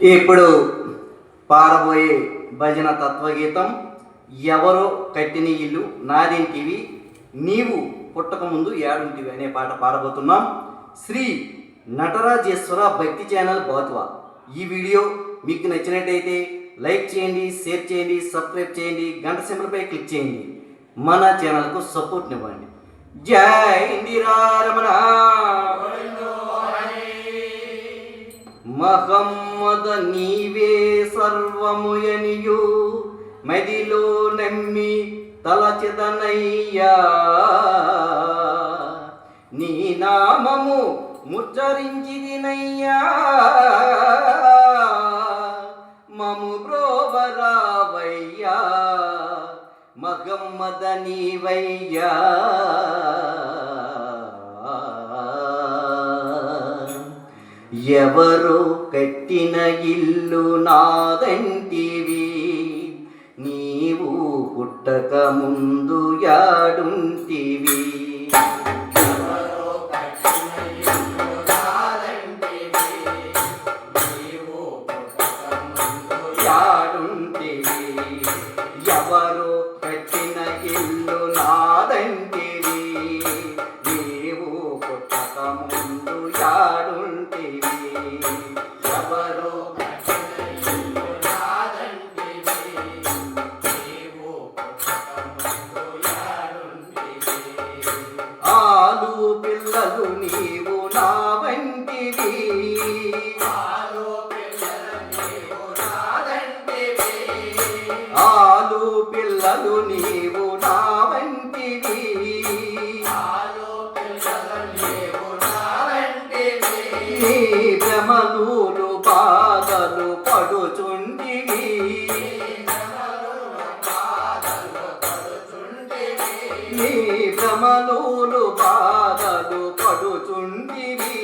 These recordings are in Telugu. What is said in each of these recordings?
ఇప్పుడు పారబోయే భజన తత్వగీతం ఎవరో కట్టిన ఇల్లు నాదింటివి నీవు పుట్టకముందు ఏడుంటివి అనే పాట పాడబోతున్నాం శ్రీ నటరాజేశ్వర భక్తి ఛానల్ బాతువా ఈ వీడియో మీకు నచ్చినట్టయితే లైక్ చేయండి షేర్ చేయండి సబ్స్క్రైబ్ చేయండి గంట సింబల్పై క్లిక్ చేయండి. మన ఛానల్కు సపోర్ట్నివ్వండి. జై ఇందిరా! మహమ్మద నీవే సర్వముయనియు. మదిలో నమ్మి తలచిదనయ్యా. నీ నామము ముచ్చరించిదినయ్యా. మము బ్రోవరావయ్యా మహమ్మద నీవయ్యా. ఎవరో కట్టిన ఇల్లు నాదంటివి నీవు పుట్టక ముందు యాడుంటివి యాడుంటివి పడుచుండివి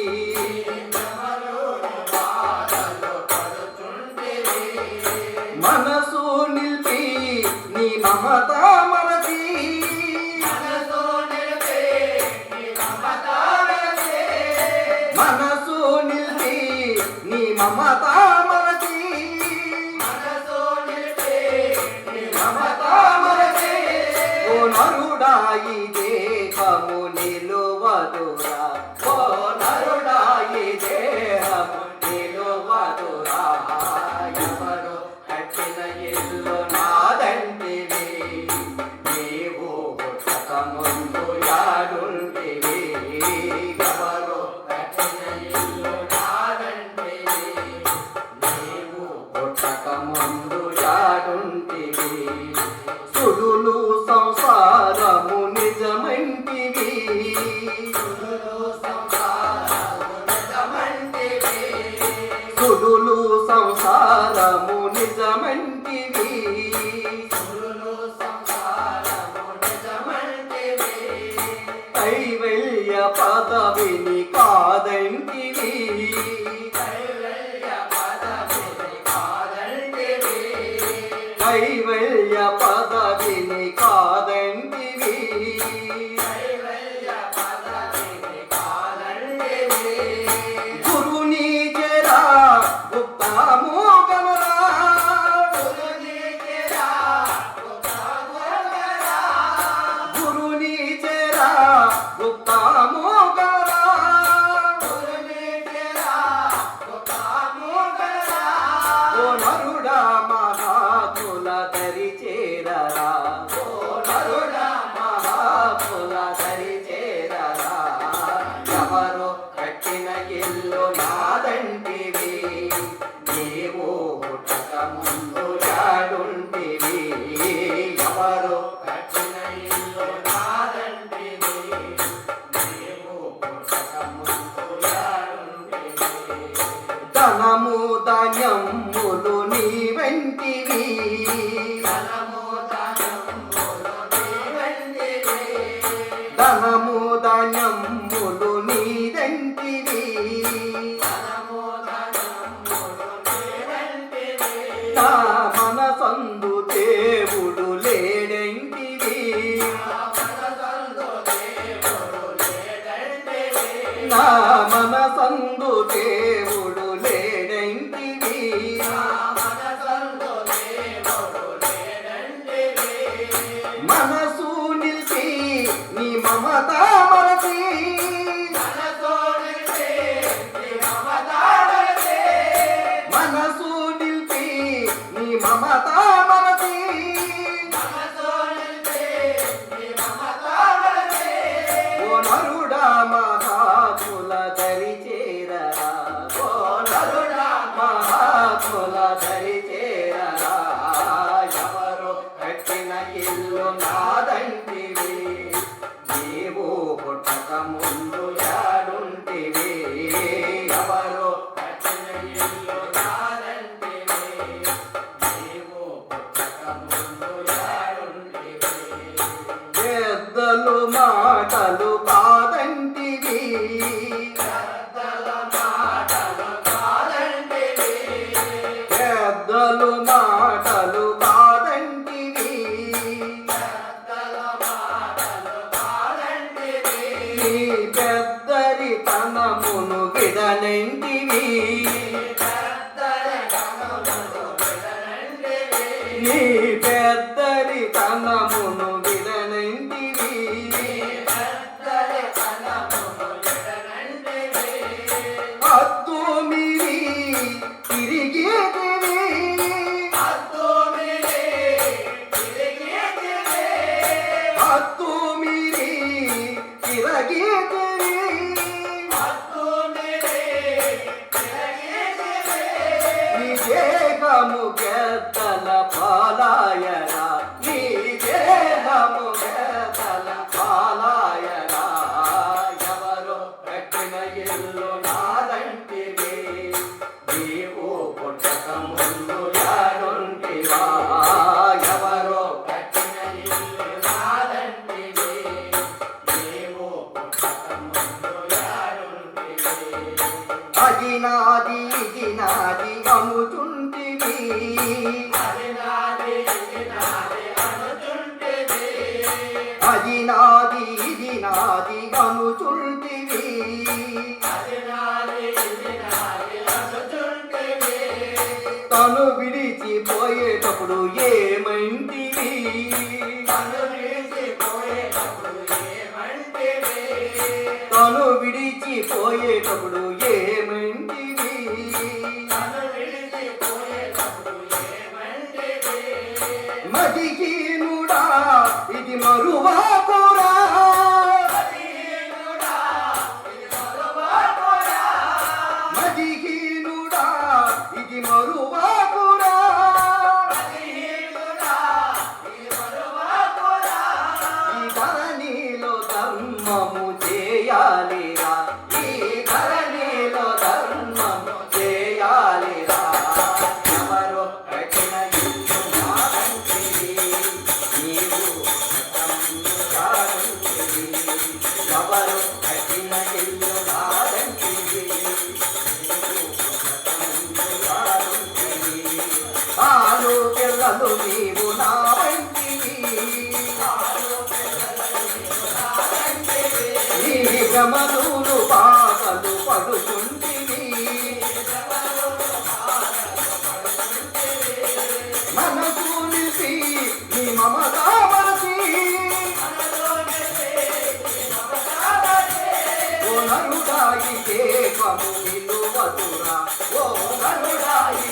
మనసు నిలిపి నీ మమత మనసి. మనసు నిలిపి నీ మమత మనసి. ఓ నరుడాయి దేహము నిలు యాడుంటివి నా మనసందు దేవుడు లేడంటివి మనసు నిలిచి నీ మమత మరచి మనసు నిలిచి నీ మమత పెద్దరితనమును విడనెంటివి fa పోయేటప్పుడు ఏమై కవరు కఠిన ఇల్లు కాదండి ఆలు పిల్లలు నీవు నా వంటి ఈ గమలు బాధలు పడుతు మధురా ఓ మధురాయి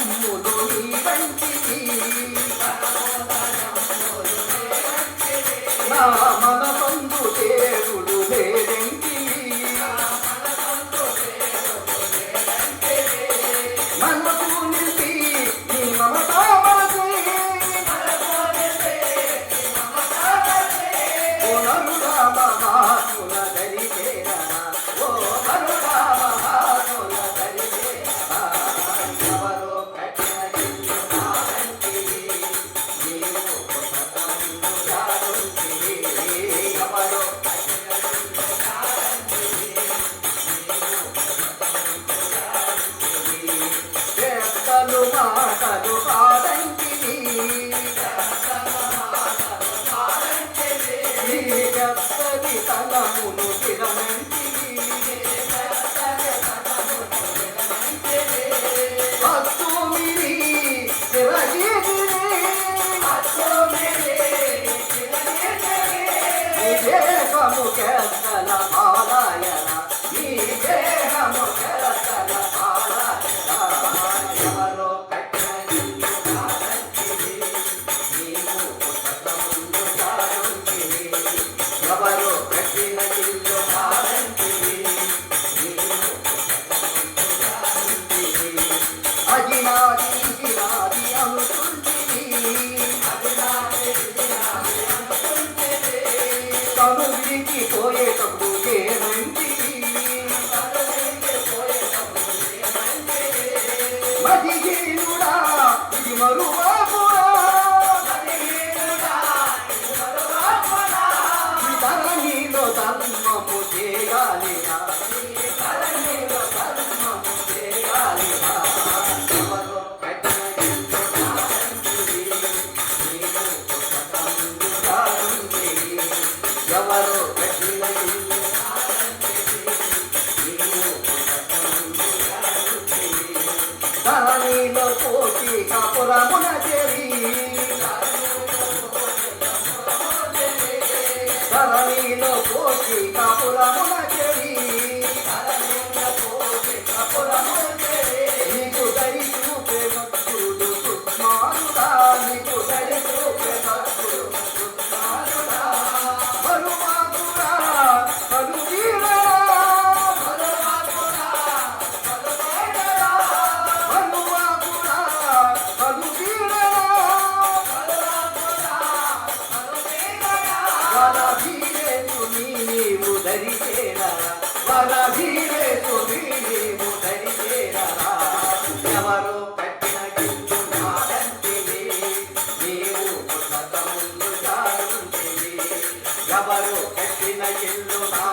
아 నీ ధరణిలో పోటీ కాపురమున చేరి ఎవరు కట్టిన ఇల్లు నా